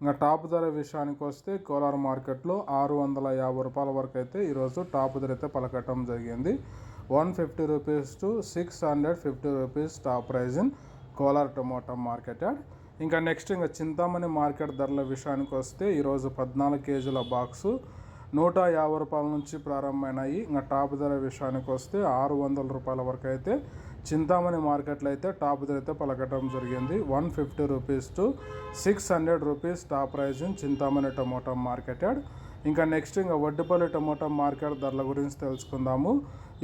ఇంకా టాప్ ధర విషయానికి వస్తే కోలార్ మార్కెట్లో ఆరు వందల యాభై రూపాయల వరకు అయితే ఈరోజు టాప్ ధర అయితే పలకటం జరిగింది. One fifty rupees to six hundred fifty rupees top prize in Kolar tomato market ఇంకా నెక్స్ట్ ఇంకా చింతామణి మార్కెట్ ధరల విషయానికి వస్తే ఈరోజు పద్నాలుగు కేజీల బాక్సు నూట యాభై రూపాయల నుంచి ప్రారంభమైనాయి. ఇంకా టాప్ ధర విషయానికి వస్తే ఆరు వందల రూపాయల వరకు అయితే చింతామణి మార్కెట్లో అయితే టాప్ ధర అయితే పలకటం జరిగింది. One fifty rupees to six hundred rupees top price in Chintamani tomato marketed ఇంకా నెక్స్ట్ ఇంకా వడ్డిపల్లి టమోటా మార్కెట్ ధరల గురించి తెలుసుకుందాము.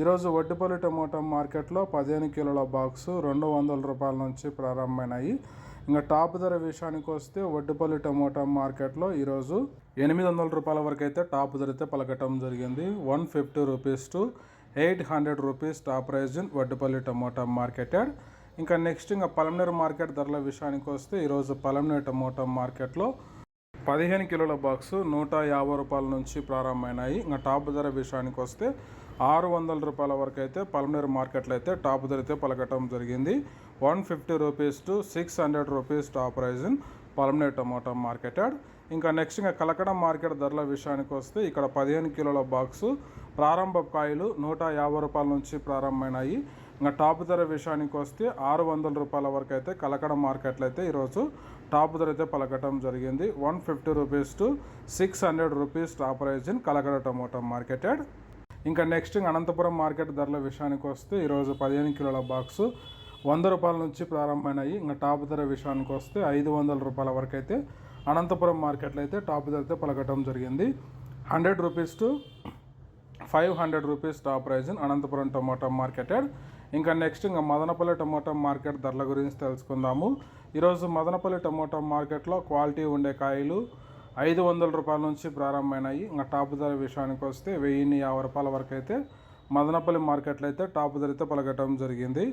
ఈరోజు వడ్డిపల్లి టమోటా మార్కెట్లో పదిహేను కిలోల బాక్సు రెండు వందల రూపాయల నుంచి ప్రారంభమైనాయి. ఇంకా టాప్ ధర విషయానికి వస్తే వడ్డిపల్లి టమోటా మార్కెట్లో ఈరోజు ఎనిమిది వందల రూపాయల వరకు అయితే టాప్ ధర అయితే పలకటం జరిగింది. One fifty rupees to eight hundred rupees top prize in Vaddipalli tomato marketed ఇంకా నెక్స్ట్ ఇంకా పలమనేరు మార్కెట్ ధరల విషయానికి వస్తే ఈరోజు పలమనేరు టమోటా మార్కెట్లో పదిహేను కిలోల బాక్స్ నూట యాభై రూపాయల నుంచి ప్రారంభమైనాయి. ఇంకా టాప్ ధర విషయానికి వస్తే ఆరు వందల రూపాయల వరకు అయితే పలమనేరు మార్కెట్లో అయితే టాప్ ధర అయితే పలకటం జరిగింది. One fifty rupees to six hundred rupees top prize Palamaner tomato marketed. ఇంకా నెక్స్ట్ ఇంకా కలకడ మార్కెట్ ధరల విషయానికి వస్తే ఇక్కడ పదిహేను కిలోల బాక్సు ప్రారంభ కాయలు నూట యాభై రూపాయల నుంచి ప్రారంభమైనాయి. ఇంకా టాప్ ధర విషయానికి వస్తే ఆరు వందల రూపాయల వరకు అయితే కలకడ మార్కెట్లో అయితే ఈరోజు టాప్ ధర అయితే పలకటం జరిగింది. One fifty rupees two six hundred rupees top price in Kalakada tomato marketed. ఇంకా నెక్స్ట్ అనంతపురం మార్కెట్ ధరల విషయానికి వస్తే ఈరోజు పదిహేను కిలోల బాక్సు వంద రూపాయల నుంచి ప్రారంభమైనాయి. ఇంకా టాప్ ధర విషయానికి వస్తే ఐదు వందల రూపాయల వరకు అయితే అనంతపురం మార్కెట్లో అయితే టాప్ ధర అయితే పలకటం జరిగింది. Hundred rupees to five hundred rupees top prize in Anantapuram tomato marketed. ఇంకా నెక్స్ట్ ఇంకా మదనపల్లి టొమాటో మార్కెట్ ధరల గురించి తెలుసుకుందాము. ఈరోజు మదనపల్లి టొమాటో మార్కెట్లో క్వాలిటీ ఉండే కాయలు ఐదు వందల రూపాయల నుంచి ప్రారంభమైనాయి. ఇంకా టాప్ ధర విషయానికి వస్తే వెయ్యిన్ని యాభై రూపాయల వరకు అయితే మదనపల్లి మార్కెట్లో అయితే టాప్ ధర అయితే పలకటం జరిగింది.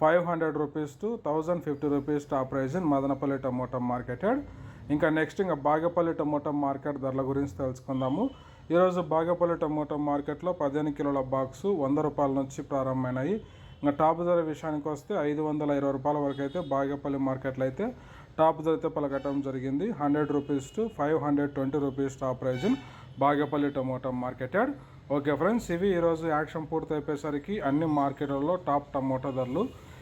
Five hundred rupees to thousand fifty rupees top prize in Madanapalle tomato marketed ఇంకా నెక్స్ట్ ఇంకా బాగపల్లి టమోటా మార్కెట్ ధరల గురించి తెలుసుకుందాము. ఈరోజు బాగపల్లి టమోటా మార్కెట్లో పదిహేను కిలోల బాక్సు వంద రూపాయల నుంచి ప్రారంభమైనాయి. ఇంకా టాప్ ధర విషయానికి వస్తే ఐదు వందల ఇరవై రూపాయల వరకు అయితే బాగేపల్లి మార్కెట్లో అయితే టాప్ ధర అయితే పలకటం జరిగింది. Hundred rupees to five hundred twenty rupees top prize Bagepalli tomato marketed okay friends ఇవి ఈరోజు యాక్షన్ పూర్తి అయిపోయేసరికి అన్ని మార్కెట్లలో టాప్ టమోటా ధరలు